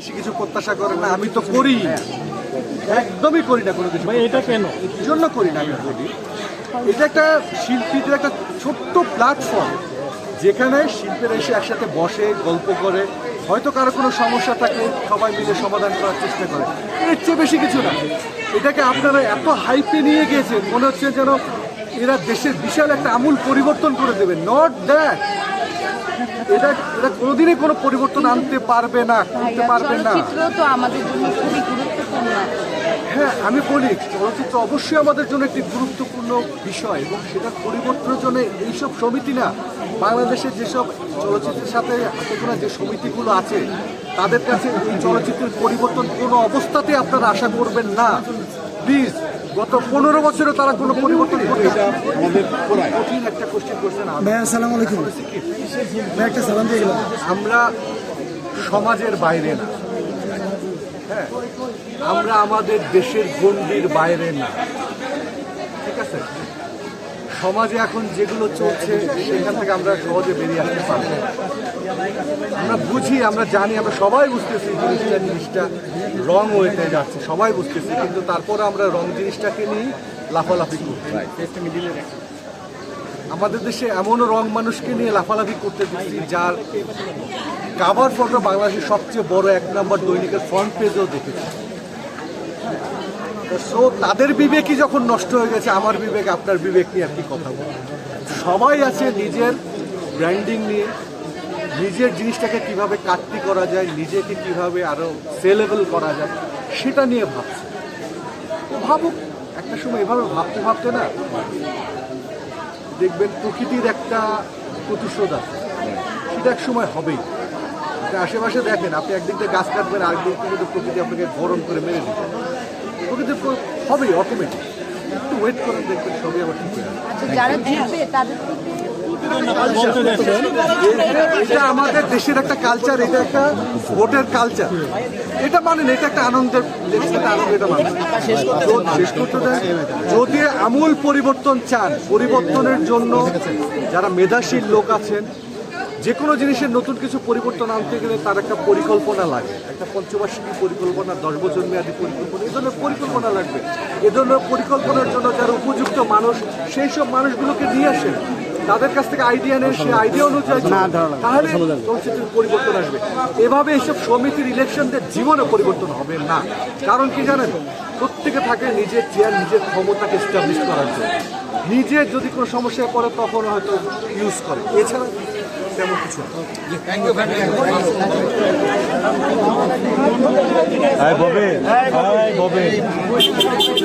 বেশি কিছু প্রত্যাশা করেন না আমি তো করি। একদমই করি না কোনো কিছু এটা কেন? এই জন্য করি না আমি বলি। এটা একটা শিল্পীদের একটা ছোট্ট প্ল্যাটফর্ম যেখানে শিল্পীরা এসে একসাথে বসে গল্প করে। হয়তো কারও কোনো সমস্যা থাকে সবাই মিলে সমাধান করার চেষ্টা করে। এর চেয়ে বেশি কিছু না। এটাকে আপনারা এত হাইপে নিয়ে গিয়েছেন মনে হচ্ছে যেন এরা দেশের বিশাল একটা আমূল পরিবর্তন করে দেবে। নট দ্যাট এটা এটা কোনোদিনই কোনো পরিবর্তন আনতে পারবে না করতে পারবে না। চলচ্চিত্র তো আমাদের জন্য খুবই গুরুত্বপূর্ণ। হ্যাঁ আমি বলি চলচ্চিত্র অবশ্যই আমাদের জন্য একটি গুরুত্বপূর্ণ বিষয় এবং সেটা পরিবর্তনের জন্য এইসব সমিতি না বাংলাদেশের যেসব চলচ্চিত্রের সাথে হাতে গোনা যে সমিতিগুলো আছে তাদের কাছে এই চলচ্চিত্রের পরিবর্তন কোনো অবস্থাতে আপনারা আশা করবেন না। প্লিজ গত পনেরো বছরে তারা কোনো পরিবর্তন করতে আমাদের কঠিন একটা কোশ্চেন করছেন আমরা সমাজের বাইরে না। হ্যাঁ আমরা আমাদের দেশের গণ্ডির বাইরে না। ঠিক আছে? সমাজে এখন যেগুলো চলছে সেখান থেকে আমরা সহজে বেরিয়ে আসতে পারব আমরা বুঝি আমরা জানি আমরা সবাই বুঝতেছি জিনিসটা জিনিসটা রং হইতে যাচ্ছে সবাই বুঝতেছি কিন্তু তারপরে আমরা রং জিনিসটাকে নিয়ে লাফালাফি করছি। আমাদের দেশে এমনও রং মানুষকে নিয়ে লাফালাফি করতে দিচ্ছি যার কাভার ফটো বাংলাদেশের সবচেয়ে বড় এক নম্বর দৈনিকের ফ্রন্ট পেজেও দেখেছি। সো তাদের বিবেকই যখন নষ্ট হয়ে গেছে আমার বিবেক আপনার বিবেক নিয়ে আর কি কথা বলব? সবাই আছে নিজের ব্র্যান্ডিং নিয়ে নিজের জিনিসটাকে কীভাবে কাটতি করা যায়, নিজেকে কীভাবে আরও সেলেবল করা যায়, সেটা নিয়ে ভাবছে। ভাবুক, একটা সময় এভাবে ভাবতে ভাবতে না, দেখবেন প্রকৃতির একটা প্রতিশোধ আছে। সেটা এক সময় হবেই। আশেপাশে দেখেন, আপনি একদিক থেকে গাছ কাটবেন আরেকদিক কিন্তু প্রকৃতি আপনাকে গরম করে মেরে দিবে। প্রকৃতি প্র- হবেই অটোমেটিক একটু ওয়েট করেন, দেখবেন সবই আবার ঠিক হয়ে যাবে। এটা আমাদের দেশের একটা কালচার এটা একটা ভোটের কালচার এটা মানেন এটা একটা আনন্দের আনন্দ, এটা মানে শেষ করতে দেয়। যদি আমূল পরিবর্তন চান, পরিবর্তনের জন্য যারা মেধাশীল লোক আছেন যে কোনো জিনিসের নতুন কিছু পরিবর্তন আনতে গেলে তার একটা পরিকল্পনা লাগে। একটা পঞ্চবার্ষিকী পরিকল্পনা দশ বছর মেয়াদী পরিকল্পনা এই ধরনের পরিকল্পনা লাগবে। এ ধরনের পরিকল্পনার জন্য যারা উপযুক্ত মানুষ সেই সব মানুষগুলোকে নিয়ে আসেন। তাদের কাছ থেকে আইডিয়া নেন সেই আইডিয়া অনুযায়ী তাহলে চলচ্চিত্রের পরিবর্তন আসবে। এভাবে এইসব সমিতির ইলেকশনদের জীবনে পরিবর্তন হবে না। কারণ কি জানেন? প্রত্যেকে থাকে নিজের চেয়ার নিজের ক্ষমতাকে এস্টাবলিশ করার জন্য। নিজে যদি কোনো সমস্যায় পড়ে তখন হয়তো ইউজ করে। এছাড়া তেমন কিছু ববে ববে আচ্ছা